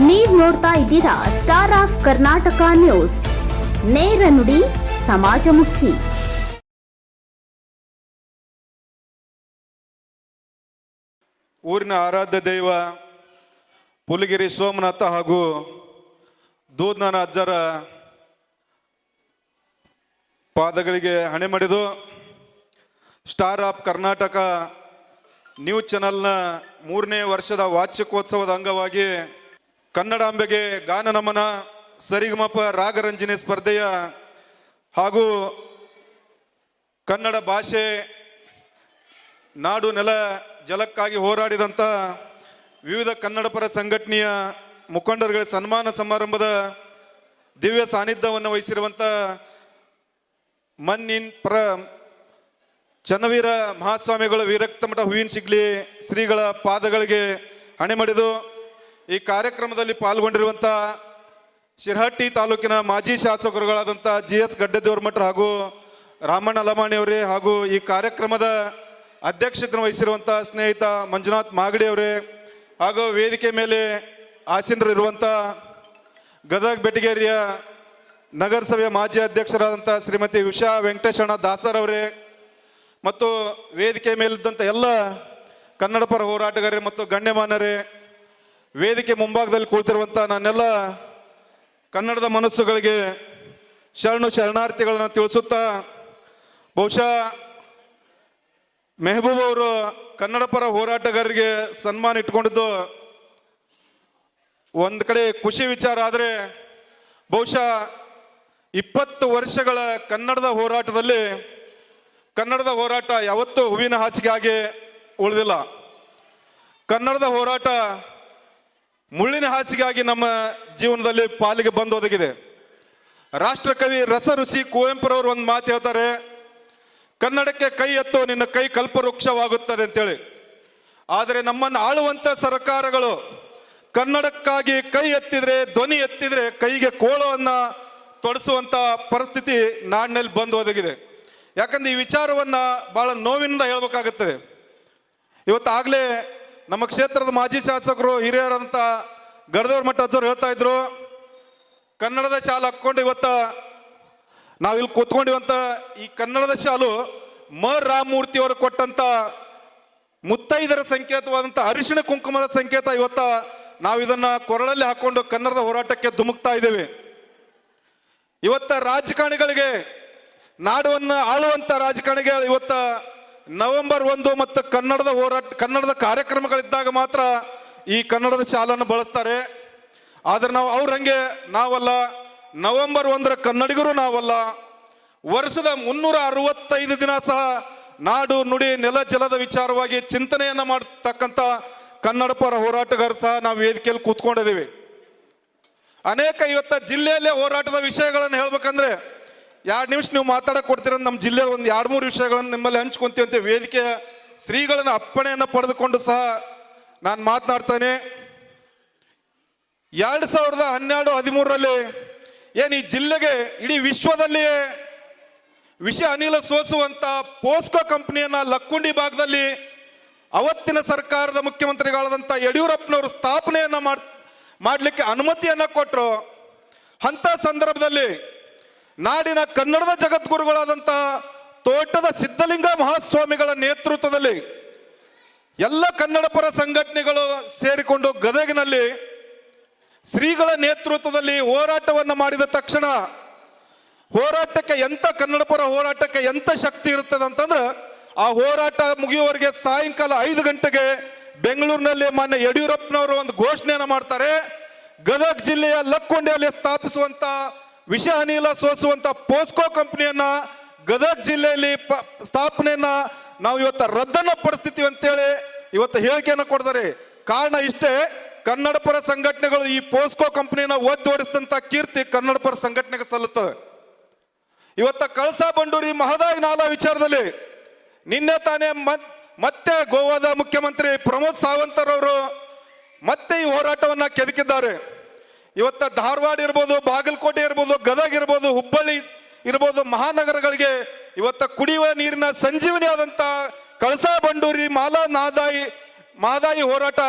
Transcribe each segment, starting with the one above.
ನೀವ್ ನೋಡ್ತಾ ಇದ್ದೀರಾ ಸ್ಟಾರ್ ಆಫ್ ಕರ್ನಾಟಕ ನ್ಯೂಸ್ ನೇರ ನುಡಿ, ಸಮಾಜಮುಖಿ. ಊರಿನ ಆರಾಧ್ಯ ದೈವ ಪುಲಗಿರಿ ಸೋಮನಾಥ ಹಾಗೂ ದೂದ್ನಾನ ಅಜ್ಜರ ಪಾದಗಳಿಗೆ ಹಣೆ ಮಾಡಿದು ಸ್ಟಾರ್ ಆಫ್ ಕರ್ನಾಟಕ ನ್ಯೂಸ್ ಚಾನಲ್ನ ಮೂರನೇ ವರ್ಷದ ವಾರ್ಷಿಕೋತ್ಸವದ ಅಂಗವಾಗಿ ಕನ್ನಡಾಂಬೆಗೆ ಗಾನ ನಮನ, ಸರಿಗಮಪ ರಾಗರಂಜನೆ ಸ್ಪರ್ಧೆಯ ಹಾಗೂ ಕನ್ನಡ ಭಾಷೆ ನಾಡು ನೆಲ ಜಲಕ್ಕಾಗಿ ಹೋರಾಡಿದಂಥ ವಿವಿಧ ಕನ್ನಡಪರ ಸಂಘಟನೆಯ ಮುಖಂಡರುಗಳ ಸನ್ಮಾನ ಸಮಾರಂಭದ ದಿವ್ಯ ಸಾನ್ನಿಧ್ಯವನ್ನು ವಹಿಸಿರುವಂಥ ಮನ್ನಿನ್ ಪರ ಚನ್ನವೀರ ಮಹಾಸ್ವಾಮಿಗಳು ವೀರಕ್ತ ಮಠ ಹೂವಿನ ಸಿಗ್ಲಿ ಶ್ರೀಗಳ ಪಾದಗಳಿಗೆ ಹಣೆ ಮಾಡಿದು ಈ ಕಾರ್ಯಕ್ರಮದಲ್ಲಿ ಪಾಲ್ಗೊಂಡಿರುವಂಥ ಶಿರಹಟ್ಟಿ ತಾಲೂಕಿನ ಮಾಜಿ ಶಾಸಕರುಗಳಾದಂಥ ಜಿ ಎಸ್ ಗಡ್ಡದೇವ್ರ ಮಠ ಹಾಗೂ ರಾಮಣ್ಣ ಅಲಮಾಣಿ ಅವರೇ ಹಾಗೂ ಈ ಕಾರ್ಯಕ್ರಮದ ಅಧ್ಯಕ್ಷತೆಯನ್ನು ವಹಿಸಿರುವಂಥ ಸ್ನೇಹಿತ ಮಂಜುನಾಥ್ ಮಾಗಡಿ ಅವರೇ ಹಾಗೂ ವೇದಿಕೆ ಮೇಲೆ ಆಸೀನರು ಇರುವಂಥ ಗದಗ ಬೆಟಗೇರಿಯ ನಗರಸಭೆಯ ಮಾಜಿ ಅಧ್ಯಕ್ಷರಾದಂಥ ಶ್ರೀಮತಿ ಉಷಾ ವೆಂಕಟೇಶಣ್ಣ ದಾಸರ್ ಅವರೇ ಮತ್ತು ವೇದಿಕೆ ಮೇಲಿದ್ದಂಥ ಎಲ್ಲ ಕನ್ನಡ ಪರ ಹೋರಾಟಗಾರರೇ ಮತ್ತು ಗಣ್ಯಮಾನ್ಯರೇ ವೇದಿಕೆ ಮುಂಭಾಗದಲ್ಲಿ ಕುಳಿತಿರುವಂಥ ನನ್ನೆಲ್ಲ ಕನ್ನಡದ ಮನಸ್ಸುಗಳಿಗೆ ಶರಣು ಶರಣಾರ್ಥಿಗಳನ್ನು ತಿಳಿಸುತ್ತಾ, ಬಹುಶಃ ಮೆಹಬೂಬ್ ಅವರು ಕನ್ನಡ ಪರ ಹೋರಾಟಗಾರರಿಗೆ ಸನ್ಮಾನ ಇಟ್ಕೊಂಡಿದ್ದು ಒಂದು ಕಡೆ ಖುಷಿ ವಿಚಾರ ಆದರೆ, ಬಹುಶಃ ಇಪ್ಪತ್ತು ವರ್ಷಗಳ ಕನ್ನಡದ ಹೋರಾಟದಲ್ಲಿ ಕನ್ನಡದ ಹೋರಾಟ ಯಾವತ್ತೂ ಹೂವಿನ ಹಾಸಿಗೆ ಆಗಿ ಉಳಿದಿಲ್ಲ. ಕನ್ನಡದ ಹೋರಾಟ ಮುಳ್ಳಿನ ಹಾಸಿಗಾಗಿ ನಮ್ಮ ಜೀವನದಲ್ಲಿ ಪಾಲಿಗೆ ಬಂದು ಒದಗಿದೆ ರಾಷ್ಟ್ರಕವಿ ರಸ ಋಷಿ ಕುವೆಂಪುರವರು ಒಂದು ಮಾತು ಹೇಳ್ತಾರೆ, ಕನ್ನಡಕ್ಕೆ ಕೈ ಎತ್ತು ನಿನ್ನ ಕೈ ಕಲ್ಪವೃಕ್ಷವಾಗುತ್ತದೆ ಅಂತೇಳಿ. ಆದರೆ ನಮ್ಮನ್ನು ಆಳುವಂಥ ಸರ್ಕಾರಗಳು ಕನ್ನಡಕ್ಕಾಗಿ ಕೈ ಎತ್ತಿದ್ರೆ, ಧ್ವನಿ ಎತ್ತಿದ್ರೆ, ಕೈಗೆ ಕೋಳವನ್ನು ತೊಡಸುವಂಥ ಪರಿಸ್ಥಿತಿ ನಾಡಿನಲ್ಲಿ ಬಂದು ಒದಗಿದೆ ಯಾಕಂದ್ರೆ ಈ ವಿಚಾರವನ್ನ ಬಹಳ ನೋವಿನಿಂದ ಹೇಳ್ಬೇಕಾಗುತ್ತದೆ. ಇವತ್ತಾಗಲೇ ನಮ್ಮ ಕ್ಷೇತ್ರದ ಮಾಜಿ ಶಾಸಕರು ಹಿರಿಯರಂತ ಗಡದವ್ರ ಮಠ ಅಜ್ಜರು ಹೇಳ್ತಾ ಇದ್ರು, ಕನ್ನಡದ ಶಾಲು ಹಾಕ್ಕೊಂಡು ಇವತ್ತ ನಾವಿಲ್ಲಿ ಕೂತ್ಕೊಂಡಿವಂತ ಈ ಕನ್ನಡದ ಶಾಲು ಮ ರಾಮಮೂರ್ತಿ ಅವರು ಕೊಟ್ಟಂತ ಮುತ್ತೈದರ ಸಂಕೇತವಾದಂಥ ಅರಿಶಿಣ ಕುಂಕುಮದ ಸಂಕೇತ ಇವತ್ತ ನಾವು ಇದನ್ನ ಕೊರಳಲ್ಲಿ ಹಾಕೊಂಡು ಕನ್ನಡದ ಹೋರಾಟಕ್ಕೆ ಧುಮುಕ್ತಾ ಇದ್ದೇವೆ. ಇವತ್ತ ರಾಜಕಾರಣಿಗಳಿಗೆ ನಾಡುವನ್ನ ಆಳುವಂತ ರಾಜಕಾರಣಿಗೆ ಇವತ್ತ ನವೆಂಬರ್ ಒಂದು ಮತ್ತು ಕನ್ನಡದ ಹೋರಾಟ, ಕನ್ನಡದ ಕಾರ್ಯಕ್ರಮಗಳಿದ್ದಾಗ ಮಾತ್ರ ಈ ಕನ್ನಡದ ಶಾಲನ್ನು ಬಳಸ್ತಾರೆ. ಆದರೆ ನಾವು ಅವ್ರಂಗೆ ನಾವಲ್ಲ, ನವೆಂಬರ್ ಒಂದರ ಕನ್ನಡಿಗರು ನಾವಲ್ಲ. ವರ್ಷದ ಮುನ್ನೂರ ಅರವತ್ತೈದು ದಿನ ಸಹ ನಾಡು, ನುಡಿ, ನೆಲ, ಜಲದ ವಿಚಾರವಾಗಿ ಚಿಂತನೆಯನ್ನು ಮಾಡತಕ್ಕಂಥ ಕನ್ನಡ ಪರ ಹೋರಾಟಗಾರರು ಸಹ ನಾವು ವೇದಿಕೆಯಲ್ಲಿ ಕೂತ್ಕೊಂಡಿದ್ದೀವಿ. ಅನೇಕ ಇವತ್ತ ಜಿಲ್ಲೆಯಲ್ಲೇ ಹೋರಾಟದ ವಿಷಯಗಳನ್ನು ಹೇಳ್ಬೇಕಂದ್ರೆ ಎರಡು ನಿಮಿಷ ನೀವು ಮಾತಾಡಕ್ಕೆ ಕೊಡ್ತೀರ ನಮ್ಮ ಜಿಲ್ಲೆಯ ಒಂದು ಎರಡು ಮೂರು ವಿಷಯಗಳನ್ನು ನಿಮ್ಮಲ್ಲಿ ಹಂಚ್ಕೊಂತೀವಿ ಅಂತ ವೇದಿಕೆಯ ಶ್ರೀಗಳನ್ನ ಅಪ್ಪಣೆಯನ್ನು ಪಡೆದುಕೊಂಡು ಸಹ ನಾನು ಮಾತನಾಡ್ತಾನೆ. ಎರಡು ಸಾವಿರದ ಹನ್ನೆರಡು ಹದಿಮೂರರಲ್ಲಿ ಏನು ಈ ಜಿಲ್ಲೆಗೆ ಇಡೀ ವಿಶ್ವದಲ್ಲಿಯೇ ವಿಷ ಅನಿಲ ಸೋಸುವಂತ ಪೋಸ್ಕೋ ಕಂಪನಿಯನ್ನ ಲಕ್ಕುಂಡಿ ಭಾಗದಲ್ಲಿ ಅವತ್ತಿನ ಸರ್ಕಾರದ ಮುಖ್ಯಮಂತ್ರಿಗಳಾದಂಥ ಯಡಿಯೂರಪ್ಪನವರು ಸ್ಥಾಪನೆಯನ್ನ ಮಾಡಲಿಕ್ಕೆ ಅನುಮತಿಯನ್ನ ಕೊಟ್ಟರು ಅಂತ ಸಂದರ್ಭದಲ್ಲಿ ನಾಡಿನ ಕನ್ನಡದ ಜಗದ್ಗುರುಗಳಾದಂಥ ತೋಟದ ಸಿದ್ಧಲಿಂಗ ಮಹಾಸ್ವಾಮಿಗಳ ನೇತೃತ್ವದಲ್ಲಿ ಎಲ್ಲ ಕನ್ನಡ ಪರ ಸಂಘಟನೆಗಳು ಸೇರಿಕೊಂಡು ಗದಗಿನಲ್ಲಿ ಶ್ರೀಗಳ ನೇತೃತ್ವದಲ್ಲಿ ಹೋರಾಟವನ್ನು ಮಾಡಿದ ತಕ್ಷಣ ಹೋರಾಟಕ್ಕೆ ಎಂತ ಕನ್ನಡ ಪರ ಹೋರಾಟಕ್ಕೆ ಎಂತ ಶಕ್ತಿ ಇರುತ್ತದೆ ಅಂತಂದ್ರೆ ಆ ಹೋರಾಟ ಮುಗಿಯುವವರೆಗೆ ಸಾಯಂಕಾಲ ಐದು ಗಂಟೆಗೆ ಬೆಂಗಳೂರಿನಲ್ಲಿ ಮಾನ್ಯ ಯಡಿಯೂರಪ್ಪನವರು ಒಂದು ಘೋಷಣೆಯನ್ನು ಮಾಡ್ತಾರೆ. ಗದಗ ಜಿಲ್ಲೆಯ ಲಕ್ಕೊಂಡೆಯಲ್ಲಿ ಸ್ಥಾಪಿಸುವಂತ ವಿಷ ಅನಿಲ ಸೋಸುವಂತ ಪೋಸ್ಕೋ ಕಂಪನಿಯನ್ನ ಗದಗ ಜಿಲ್ಲೆಯಲ್ಲಿ ಸ್ಥಾಪನೆಯನ್ನ ನಾವು ಇವತ್ತು ರದ್ದನ್ನ ಪಡಿಸ್ತೀವಿ ಅಂತೇಳಿ ಇವತ್ತು ಹೇಳಿಕೆಯನ್ನು ಕೊಡ್ತಾರೆ. ಕಾರಣ ಇಷ್ಟೇ ಕನ್ನಡ ಪರ ಸಂಘಟನೆಗಳು ಈ ಪೋಸ್ಕೋ ಕಂಪನಿಯನ್ನ ಒದ್ದೋಡಿಸಿದಂತ ಕೀರ್ತಿ ಕನ್ನಡ ಪರ ಸಂಘಟನೆಗೆ ಸಲ್ಲುತ್ತವೆ ಇವತ್ತ ಕಳಸಾ ಬಂಡೂರಿ ಮಹದಾಯಿ ನಾಲಾ ವಿಚಾರದಲ್ಲಿ ನಿನ್ನೆ ತಾನೇ ಮತ್- ಮತ್ತೆ ಗೋವಾದ ಮುಖ್ಯಮಂತ್ರಿ ಪ್ರಮೋದ್ ಸಾವಂತರವರು ಮತ್ತೆ ಈ ಹೋರಾಟವನ್ನ ಕೆದಕಿದ್ದಾರೆ. ಇವತ್ತ ಧಾರವಾಡ ಇರ್ಬೋದು, ಬಾಗಲಕೋಟೆ ಇರ್ಬೋದು, ಗದಗ ಇರ್ಬೋದು, ಹುಬ್ಬಳ್ಳಿ ಇರ್ಬೋದು, ಮಹಾನಗರಗಳಿಗೆ ಇವತ್ತ ಕುಡಿಯುವ ನೀರಿನ ಸಂಜೀವನಿ ಆದಂತ ಕಳಸಾ ಬಂಡೂರಿ ಮಾಲಾ ನಾದಾಯಿ, ಮಾದಾಯಿ ಹೋರಾಟ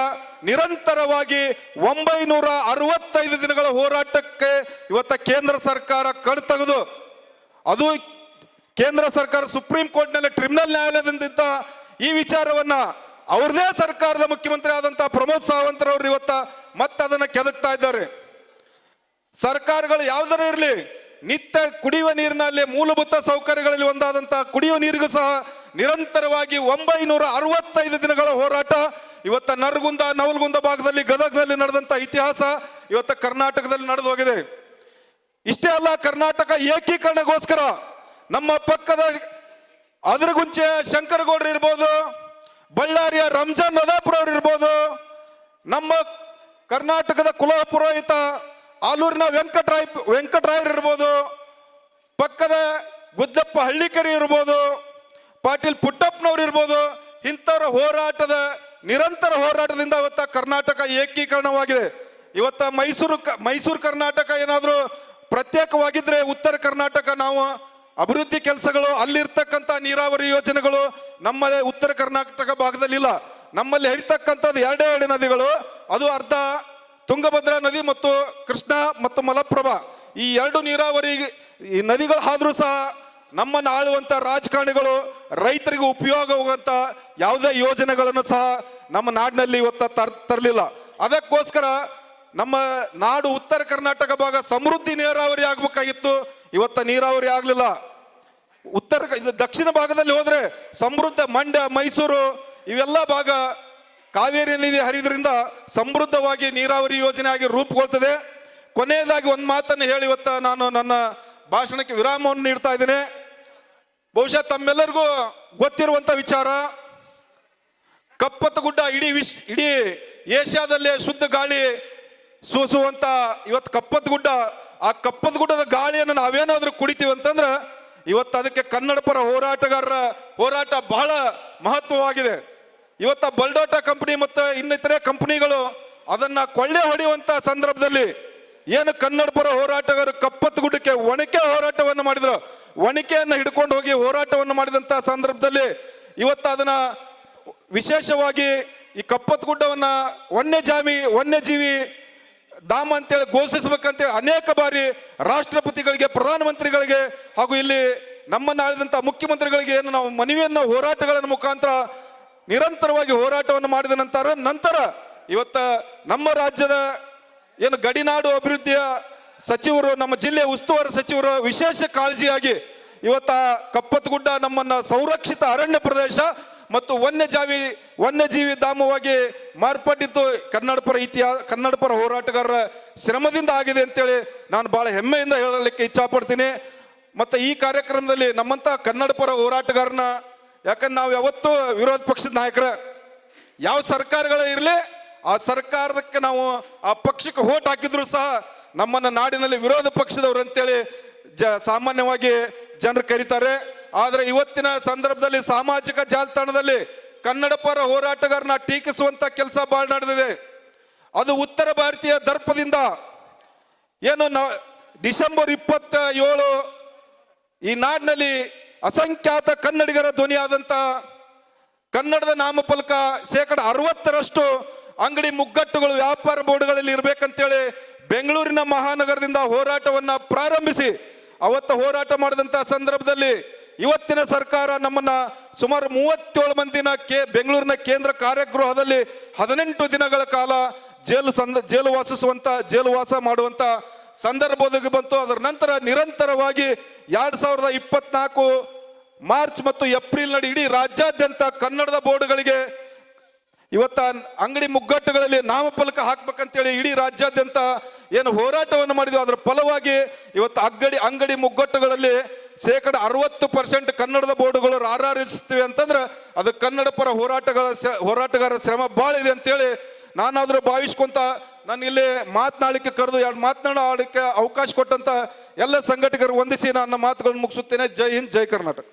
ನಿರಂತರವಾಗಿ ಒಂಬೈನೂರ ಅರವತ್ತೈದು ದಿನಗಳ ಹೋರಾಟಕ್ಕೆ ಇವತ್ತ ಕೇಂದ್ರ ಸರ್ಕಾರ ಕಣ್ತೆಗೆದು. ಅದು ಕೇಂದ್ರ ಸರ್ಕಾರ ಸುಪ್ರೀಂ ಕೋರ್ಟ್ನಲ್ಲಿ ಟ್ರಿಬ್ಯುನಲ್ ನ್ಯಾಯಾಲಯದಿಂದ ಈ ವಿಚಾರವನ್ನ ಅವ್ರದೇ ಸರ್ಕಾರದ ಮುಖ್ಯಮಂತ್ರಿ ಆದಂತಹ ಪ್ರಮೋದ್ ಸಾವಂತ್ ಅವರು ಇವತ್ತ ಮತ್ತೆ ಅದನ್ನ ಕೆದಕ್ತಾ ಇದ್ದಾರೆ. ಸರ್ಕಾರಗಳು ಯಾವ್ದಾರ ಇರಲಿ, ನಿತ್ಯ ಕುಡಿಯುವ ನೀರಿನಲ್ಲಿ ಮೂಲಭೂತ ಸೌಕರ್ಯಗಳಲ್ಲಿ ಒಂದಾದಂತಹ ಕುಡಿಯುವ ನೀರಿಗೂ ಸಹ ನಿರಂತರವಾಗಿ ಒಂಬೈನೂರ ಅರವತ್ತೈದು ದಿನಗಳ ಹೋರಾಟ. ಇವತ್ತ ನರಗುಂದ, ನವಲ್ಗುಂದ ಭಾಗದಲ್ಲಿ ಗದಗ್ನಲ್ಲಿ ನಡೆದಂತ ಇತಿಹಾಸ ಇವತ್ತ ಕರ್ನಾಟಕದಲ್ಲಿ ನಡೆದು ಹೋಗಿದೆ. ಇಷ್ಟೇ ಅಲ್ಲ, ಕರ್ನಾಟಕ ಏಕೀಕರಣಗೋಸ್ಕರ ನಮ್ಮ ಪಕ್ಕದ ಅದರಗುಂಚೆ ಶಂಕರಗೌಡರು ಇರ್ಬೋದು, ಬಳ್ಳಾರಿಯ ರಂಜಾನ್ ನದಾಪುರ ಅವ್ರು ಇರ್ಬೋದು, ನಮ್ಮ ಕರ್ನಾಟಕದ ಕುಲ ಪುರೋಹಿತ ಆಲೂರಿನ ವೆಂಕಟರಾಯ್ ವೆಂಕಟರಾಯರ್ ಇರ್ಬೋದು, ಪಕ್ಕದ ಗುದ್ದಪ್ಪ ಹಳ್ಳಿಕರಿ ಇರ್ಬೋದು, ಪಾಟೀಲ್ ಪುಟ್ಟಪ್ಪನವ್ರು ಇರ್ಬೋದು, ಇಂಥವ್ರ ಹೋರಾಟದ, ನಿರಂತರ ಹೋರಾಟದಿಂದ ಇವತ್ತ ಕರ್ನಾಟಕ ಏಕೀಕರಣವಾಗಿದೆ. ಇವತ್ತ ಮೈಸೂರು ಮೈಸೂರು ಕರ್ನಾಟಕ ಏನಾದರೂ ಪ್ರತ್ಯೇಕವಾಗಿದ್ರೆ ಉತ್ತರ ಕರ್ನಾಟಕ ನಾವು ಅಭಿವೃದ್ಧಿ ಕೆಲಸಗಳು, ಅಲ್ಲಿರ್ತಕ್ಕಂಥ ನೀರಾವರಿ ಯೋಜನೆಗಳು ನಮ್ಮಲ್ಲೇ ಉತ್ತರ ಕರ್ನಾಟಕ ಭಾಗದಲ್ಲಿ ಇಲ್ಲ ನಮ್ಮಲ್ಲಿ ಹರಿತಕ್ಕಂಥದ್ದು ಎರಡೇ ಎರಡು ನದಿಗಳು, ಅದು ಅರ್ಧ ತುಂಗಭದ್ರಾ ನದಿ ಮತ್ತು ಕೃಷ್ಣ ಮತ್ತು ಮಲಪ್ರಭಾ, ಈ ಎರಡು ನೀರಾವರಿ ಈ ನದಿಗಳು ಆದರೂ ಸಹ ನಮ್ಮನ್ನು ಆಳುವಂಥ ರಾಜಕಾರಣಿಗಳು, ರೈತರಿಗೆ ಉಪಯೋಗವಾಗುವಂಥ ಯಾವುದೇ ಯೋಜನೆಗಳನ್ನು ಸಹ ನಮ್ಮ ನಾಡಿನಲ್ಲಿ ಇವತ್ತು ತರ್, ತರಲಿಲ್ಲ. ಅದಕ್ಕೋಸ್ಕರ ನಮ್ಮ ನಾಡು ಉತ್ತರ ಕರ್ನಾಟಕ ಭಾಗ ಸಮೃದ್ಧಿ ನೀರಾವರಿ ಆಗಬೇಕಾಗಿತ್ತು. ಇವತ್ತು ನೀರಾವರಿ ಆಗಲಿಲ್ಲ. ಉತ್ತರ ದಕ್ಷಿಣ ಭಾಗದಲ್ಲಿ ಹೋದರೆ ಸಮೃದ್ಧ ಮಂಡ್ಯ, ಮೈಸೂರು, ಇವೆಲ್ಲ ಭಾಗ ಕಾವೇರಿ ನದಿ ಹರಿದ್ರಿಂದ ಸಮೃದ್ಧವಾಗಿ ನೀರಾವರಿ ಯೋಜನೆ ಆಗಿ ರೂಪುಗೊಳ್ತದೆ. ಕೊನೆಯದಾಗಿ ಒಂದು ಮಾತನ್ನು ಹೇಳಿ ಇವತ್ತ ನಾನು ನನ್ನ ಭಾಷಣಕ್ಕೆ ವಿರಾಮವನ್ನು ನೀಡ್ತಾ ಇದ್ದೇನೆ. ಬಹುಶಃ ತಮ್ಮೆಲ್ಲರಿಗೂ ಗೊತ್ತಿರುವಂತ ವಿಚಾರ, ಕಪ್ಪತ್ತ ಗುಡ್ಡ ಇಡೀ ವಿಶ್, ಇಡೀ ಏಷ್ಯಾದಲ್ಲೇ ಶುದ್ಧ ಗಾಳಿ ಸೂಸುವಂತ ಇವತ್ತು ಕಪ್ಪತ್ತ ಗುಡ್ಡ, ಆ ಕಪ್ಪತ್ತ ಗುಡ್ಡದ ಗಾಳಿಯನ್ನು ನಾವೇನಾದರೂ ಕುಡಿತೀವಿ ಅಂತಂದ್ರೆ ಇವತ್ತು ಅದಕ್ಕೆ ಕನ್ನಡ ಪರ ಹೋರಾಟಗಾರರ ಹೋರಾಟ ಬಹಳ ಮಹತ್ವವಾಗಿದೆ. ಇವತ್ತ ಬಲ್ಡೋಟಾ ಕಂಪನಿ ಮತ್ತು ಇನ್ನಿತರೆ ಕಂಪನಿಗಳು ಅದನ್ನ ಕೊಳ್ಳೆ ಹೊಡೆಯುವಂತ ಸಂದರ್ಭದಲ್ಲಿ ಏನು ಕನ್ನಡ ಪರ ಹೋರಾಟಗಾರರು ಕಪ್ಪತ್ತು ಗುಡ್ಡಕ್ಕೆ ಒಣಕೆ ಹೋರಾಟವನ್ನು ಮಾಡಿದ್ರು. ಒಣಕೆಯನ್ನು ಹಿಡ್ಕೊಂಡು ಹೋಗಿ ಹೋರಾಟವನ್ನು ಮಾಡಿದಂತ ಸಂದರ್ಭದಲ್ಲಿ ಇವತ್ತು ಅದನ್ನ ವಿಶೇಷವಾಗಿ ಈ ಕಪ್ಪತ್ ಗುಡ್ಡವನ್ನ ವನ್ಯಜಾಮಿ, ವನ್ಯಜೀವಿ ಧಾಮ ಅಂತೇಳಿ ಘೋಷಿಸಬೇಕಂತೇಳಿ ಅನೇಕ ಬಾರಿ ರಾಷ್ಟ್ರಪತಿಗಳಿಗೆ, ಪ್ರಧಾನಮಂತ್ರಿಗಳಿಗೆ ಹಾಗೂ ಇಲ್ಲಿ ನಮ್ಮನ್ನ ಆಳಿದಂತ ಮುಖ್ಯಮಂತ್ರಿಗಳಿಗೆ ಏನು ನಾವು ಮನವಿಯನ್ನು ಹೋರಾಟಗಳ ಮುಖಾಂತರ ನಿರಂತರವಾಗಿ ಹೋರಾಟವನ್ನು ಮಾಡಿದ ನಂತರ ನಂತರ ಇವತ್ತ ನಮ್ಮ ರಾಜ್ಯದ ಏನು ಗಡಿನಾಡು ಅಭಿವೃದ್ಧಿಯ ಸಚಿವರು, ನಮ್ಮ ಜಿಲ್ಲೆಯ ಉಸ್ತುವಾರಿ ಸಚಿವರು ವಿಶೇಷ ಕಾಳಜಿಯಾಗಿ ಇವತ್ತ ಕಪ್ಪತ್ತಗುಡ್ಡ ನಮ್ಮನ್ನ ಸಂರಕ್ಷಿತ ಅರಣ್ಯ ಪ್ರದೇಶ ಮತ್ತು ವನ್ಯಜಾವಿ, ವನ್ಯಜೀವಿ ಧಾಮವಾಗಿ ಮಾರ್ಪಟ್ಟಿದ್ದು ಕನ್ನಡಪರ ಇತಿಹಾಸ ಕನ್ನಡ ಪರ ಹೋರಾಟಗಾರರ ಶ್ರಮದಿಂದ ಆಗಿದೆ ಅಂತೇಳಿ ನಾನು ಬಹಳ ಹೆಮ್ಮೆಯಿಂದ ಹೇಳಲಿಕ್ಕೆ ಇಚ್ಛಾಪಡ್ತೀನಿ. ಮತ್ತು ಈ ಕಾರ್ಯಕ್ರಮದಲ್ಲಿ ನಮ್ಮಂಥ ಕನ್ನಡಪರ ಹೋರಾಟಗಾರನ ಯಾಕಂದ್ರೆ ನಾವು ಯಾವತ್ತೂ ವಿರೋಧ ಪಕ್ಷದ ನಾಯಕರ ಯಾವ ಸರ್ಕಾರಗಳೇ ಇರಲಿ, ಆ ಸರ್ಕಾರದಕ್ಕೆ ನಾವು ಆ ಪಕ್ಷಕ್ಕೆ ಓಟ್ ಹಾಕಿದ್ರು ಸಹ ನಮ್ಮನ್ನ ನಾಡಿನಲ್ಲಿ ವಿರೋಧ ಪಕ್ಷದವರು ಅಂತೇಳಿ ಜ ಸಾಮಾನ್ಯವಾಗಿ ಜನರು ಕರೀತಾರೆ. ಆದರೆ ಇವತ್ತಿನ ಸಂದರ್ಭದಲ್ಲಿ ಸಾಮಾಜಿಕ ಜಾಲತಾಣದಲ್ಲಿ ಕನ್ನಡ ಪರ ಹೋರಾಟಗಾರನ ಟೀಕಿಸುವಂತ ಕೆಲಸ ಭಾಳ ನಡೆದಿದೆ. ಅದು ಉತ್ತರ ಭಾರತೀಯ ದರ್ಪದಿಂದ ಏನು ನಾ ಡಿಸೆಂಬರ್ ಇಪ್ಪತ್ತ ಏಳು ಈ ನಾಡಿನಲ್ಲಿ ಅಸಂಖ್ಯಾತ ಕನ್ನಡಿಗರ ಧ್ವನಿಯಾದಂಥ ಕನ್ನಡದ ನಾಮಫಲಕ ಶೇಕಡ ಅರವತ್ತರಷ್ಟು ಅಂಗಡಿ ಮುಗ್ಗಟ್ಟುಗಳು ವ್ಯಾಪಾರ ಬೋರ್ಡ್ಗಳಲ್ಲಿ ಇರಬೇಕಂತೇಳಿ ಬೆಂಗಳೂರಿನ ಮಹಾನಗರದಿಂದ ಹೋರಾಟವನ್ನ ಪ್ರಾರಂಭಿಸಿ, ಅವತ್ತು ಹೋರಾಟ ಮಾಡಿದಂಥ ಸಂದರ್ಭದಲ್ಲಿ ಇವತ್ತಿನ ಸರ್ಕಾರ ನಮ್ಮನ್ನ ಸುಮಾರು ಮೂವತ್ತೇಳು ಮಂದಿನ ಕೇ, ಬೆಂಗಳೂರಿನ ಕೇಂದ್ರ ಕಾರ್ಯಗೃಹದಲ್ಲಿ ಹದಿನೆಂಟು ದಿನಗಳ ಕಾಲ ಜೈಲು ಸಂದ, ಜೈಲು ವಾಸಿಸುವಂತ, ಜೈಲು ವಾಸ ಮಾಡುವಂತ ಸಂದರ್ಭ ಒದಗಿ ಬಂತು. ಅದರ ನಂತರ ನಿರಂತರವಾಗಿ ಎರಡ್ ಸಾವಿರದ ಇಪ್ಪತ್ನಾಲ್ಕು ಮಾರ್ಚ್ ಮತ್ತು ಏಪ್ರಿಲ್ ನಡಿ ಇಡೀ ರಾಜ್ಯಾದ್ಯಂತ ಕನ್ನಡದ ಬೋರ್ಡ್ಗಳಿಗೆ ಇವತ್ತ ಅಂಗಡಿ ಮುಗ್ಗಟ್ಟುಗಳಲ್ಲಿ ನಾಮಫಲಕ ಹಾಕ್ಬೇಕಂತೇಳಿ ಇಡೀ ರಾಜ್ಯಾದ್ಯಂತ ಏನು ಹೋರಾಟವನ್ನು ಮಾಡಿದ್ವಿ. ಅದರ ಫಲವಾಗಿ ಇವತ್ತು ಅಗ್ಗಡಿ, ಅಂಗಡಿ ಮುಗ್ಗಟ್ಟುಗಳಲ್ಲಿ ಶೇಕಡ ಅರವತ್ತು ಪರ್ಸೆಂಟ್ ಕನ್ನಡದ ಬೋರ್ಡುಗಳು ರಾರಾರಿಸ್ತೀವಿ ಅಂತಂದ್ರೆ ಅದು ಕನ್ನಡ ಪರ ಹೋರಾಟಗಳ ಹೋರಾಟಗಾರರ ಶ್ರಮ ಭಾಳ ಇದೆ ಅಂತೇಳಿ ನಾನಾದರೂ ಭಾವಿಸ್ಕೊಂತ ನಾನು ಇಲ್ಲಿ ಮಾತನಾಡಲಿಕ್ಕೆ ಕರೆದು ಎರಡು ಮಾತನಾಡೋ ಅವಕಾಶ ಕೊಟ್ಟಂತ ಎಲ್ಲ ಸಂಘಟಕರು ವಂದಿಸಿ ನನ್ನ ಮಾತುಗಳನ್ನು ಮುಗಿಸುತ್ತೇನೆ. ಜೈ ಹಿಂದ್, ಜೈ ಕರ್ನಾಟಕ.